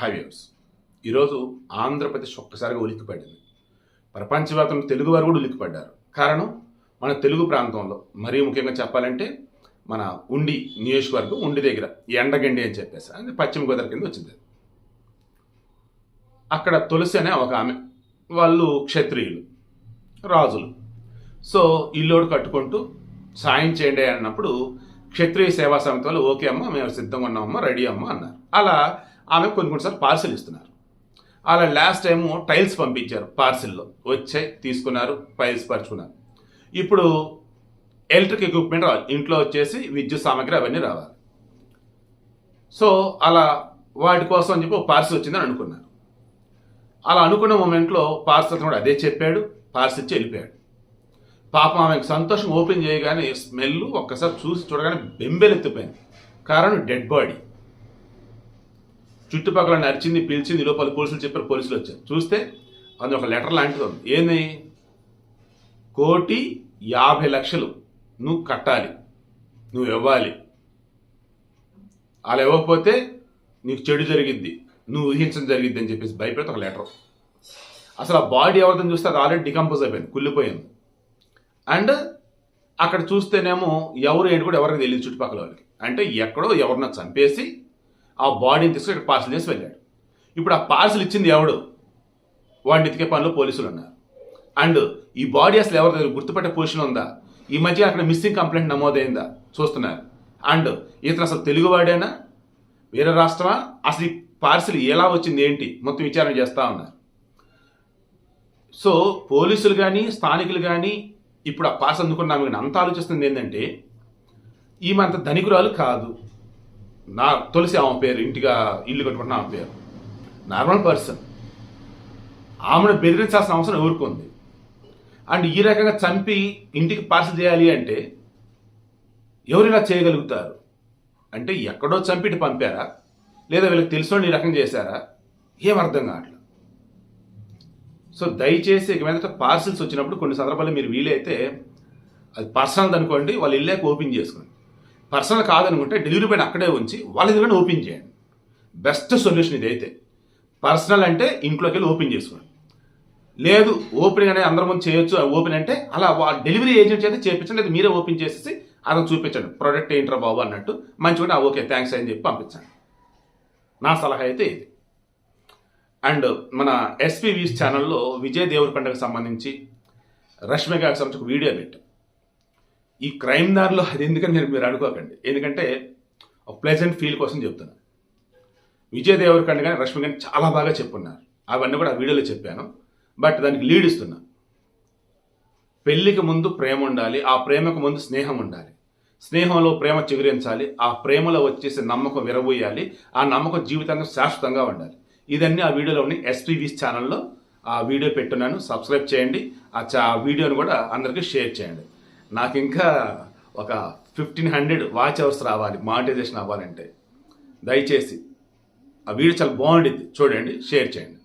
Highways ఈరోజు ఆంధ్రప్రదేశ్ ఒక్కసారిగా ఉలిక్కిపడింది. ప్రపంచవ్యాప్తంగా తెలుగు వారు కూడా ఉలిక్కిపడ్డారు. కారణం మన తెలుగు ప్రాంతంలో మరీ ముఖ్యంగా చెప్పాలంటే మన ఉండి నియోజకవర్గం ఉండి దగ్గర ఎండగండి అని చెప్పేసి అది పశ్చిమ గోదావరి కింద వచ్చింది. అక్కడ తులసి అనే ఒక ఆమె వాళ్ళు క్షత్రియులు రాజులు. సో ఇల్లోడు కట్టుకుంటూ సాయం చేయండి అన్నప్పుడు క్షత్రియ సేవా సమితి వాళ్ళు ఓకే అమ్మ మేము సిద్ధంగా ఉన్నామమ్మా రెడీ అమ్మ అన్నారు. అలా ఆమె కొన్ని కొన్నిసార్లు పార్సిల్ ఇస్తున్నారు. అలా లాస్ట్ టైము టైల్స్ పంపించారు పార్సిల్లో. వచ్చాయి తీసుకున్నారు పైల్స్ పరుచుకున్నారు. ఇప్పుడు ఎలక్ట్రిక్ ఎక్విప్మెంట్ రావాలి ఇంట్లో వచ్చేసి విద్యుత్ సామాగ్రి అవన్నీ రావాలి. సో అలా వాటి కోసం అని చెప్పి ఒక పార్సిల్ వచ్చిందని అనుకున్నారు. అలా అనుకున్న మూమెంట్లో పార్సిల్ కూడా అదే చెప్పాడు పార్సిల్ ఇచ్చి వెళ్ళిపోయాడు. పాపం ఆమెకు సంతోషం ఓపెన్ చేయగానే స్మెల్ ఒక్కసారి చూసి చూడగానే బెంబెలెత్తిపోయింది. కారణం డెడ్ బాడీ చుట్టుపక్కల నడిచింది పిలిచింది లోపల పోలీసులు చెప్పారు పోలీసులు వచ్చారు. చూస్తే అది ఒక లెటర్ లాంటిది ఉంది. ఏంది? కోటి యాభై లక్షలు నువ్వు కట్టాలి నువ్వు ఇవ్వాలి. అలా ఇవ్వకపోతే నీకు చెడు జరిగిద్ది నువ్వు ఊహించడం జరిగిద్ది అని చెప్పేసి భయపెడితే ఒక లెటర్. అసలు ఆ బాడీ ఎవరిదని చూస్తే అది ఆల్రెడీ డికంపోజ్ అయిపోయింది కుళ్ళిపోయింది. అండ్ అక్కడ చూస్తేనేమో ఎవరు ఏంటి కూడా ఎవరికి తెలియదు చుట్టుపక్కల వాళ్ళకి. అంటే ఎక్కడో ఎవరినో చంపేసి ఆ బాడీని తీసుకుని ఇక్కడ పార్సల్ చేసి వెళ్ళాడు. ఇప్పుడు ఆ పార్సల్ ఇచ్చింది ఎవడు? వాడిని ఎతికే పనిలో పోలీసులు ఉన్నారు. అండ్ ఈ బాడీ అసలు ఎవరి దగ్గర గుర్తుపట్టే పొజిషన్ ఉందా? ఈ మధ్య అక్కడ మిస్సింగ్ కంప్లైంట్ నమోదైందా? చూస్తున్నారు. అండ్ ఇతను అసలు తెలుగువాడేనా? వేరే రాష్ట్రమా? అసలు ఈ పార్సిల్ ఎలా వచ్చింది ఏంటి? మొత్తం విచారణ చేస్తూ ఉన్నారు. సో పోలీసులు కానీ స్థానికులు కానీ ఇప్పుడు ఆ పాస్ అందుకున్న ఆమె అంత ఆలోచిస్తుంది ఏంటంటే ఈమె అంత ధనికురాలు కాదు. నా తులసి ఆమె పేరు ఇంటిగా ఇల్లు కట్టుకుంటున్న ఆమె పేరు. నార్మల్ పర్సన్ ఆమెను బెదిరించాల్సిన అవసరం ఎవరికి అండ్ ఈ రకంగా చంపి ఇంటికి పార్సల్ చేయాలి అంటే ఎవరైనా చేయగలుగుతారు? అంటే ఎక్కడో చంపిటి పంపారా? లేదా వీళ్ళకి తెలుసు ఈ రకం చేశారా? ఏం అర్థం కావట్లేదు. సో దయచేసి ఇక మీదట పార్సిల్స్ వచ్చినప్పుడు కొన్ని సందర్భాల్లో మీరు వీలైతే అది పర్సనల్ అనుకోండి వాళ్ళు వెళ్ళాక ఓపెన్ చేసుకోండి. పర్సనల్ కాదనుకుంటే డెలివరీ పైన అక్కడే ఉంచి వాళ్ళ దగ్గర ఓపెన్ చేయండి. బెస్ట్ సొల్యూషన్ ఇదైతే. పర్సనల్ అంటే ఇంట్లోకి వెళ్ళి ఓపెన్ చేసుకోండి. లేదు ఓపెనింగ్ అనేది అందరి ముందు చేయొచ్చు ఓపెన్ అంటే అలా డెలివరీ ఏజెంట్ చేస్తే చేయించండి లేదా మీరే ఓపెన్ చేసేసి అతను చూపించండి. ప్రోడక్ట్ ఏంట్రా బాబు అన్నట్టు మంచిగా ఓకే థ్యాంక్స్ అని చెప్పి పంపించండి. నా సలహా అయితే ఇది. అండ్ మన ఎస్పీవీస్ ఛానల్లో విజయ్ దేవరకొండకు సంబంధించి రష్మి గారికి సంబంధించి ఒక వీడియో పెట్టాం ఈ క్రైమ్ దారిలో అది ఎందుకని మీరు మీరు అనుకోకండి. ఎందుకంటే ఒక ప్లెజెంట్ ఫీల్ కోసం చెప్తున్నాను విజయ్ దేవరకండ్ కానీ రష్మి కానీ చాలా బాగా చెప్పున్నారు. అవన్నీ కూడా ఆ వీడియోలో చెప్పాను. బట్ దానికి లీడ్ ఇస్తున్నా. పెళ్ళికి ముందు ప్రేమ ఉండాలి ఆ ప్రేమకు ముందు స్నేహం ఉండాలి. స్నేహంలో ప్రేమ చిగురించాలి ఆ ప్రేమలో వచ్చేసే నమ్మకం విరబోయాలి ఆ నమ్మకం జీవితంగా శాశ్వతంగా ఉండాలి. ఇదన్నీ ఆ వీడియోలో ఉన్నాయి. ఎస్పీవీస్ ఛానల్లో ఆ వీడియో పెట్టున్నాను. సబ్స్క్రైబ్ చేయండి. ఆ చా ఆ వీడియోని కూడా అందరికీ షేర్ చేయండి. నాకు ఇంకా ఒక ఫిఫ్టీన్ హండ్రెడ్ వాచ్ అవర్స్ రావాలి మానిటైజేషన్ అవ్వాలంటే. దయచేసి ఆ వీడియో చాలా బాగుంటుంది చూడండి షేర్ చేయండి.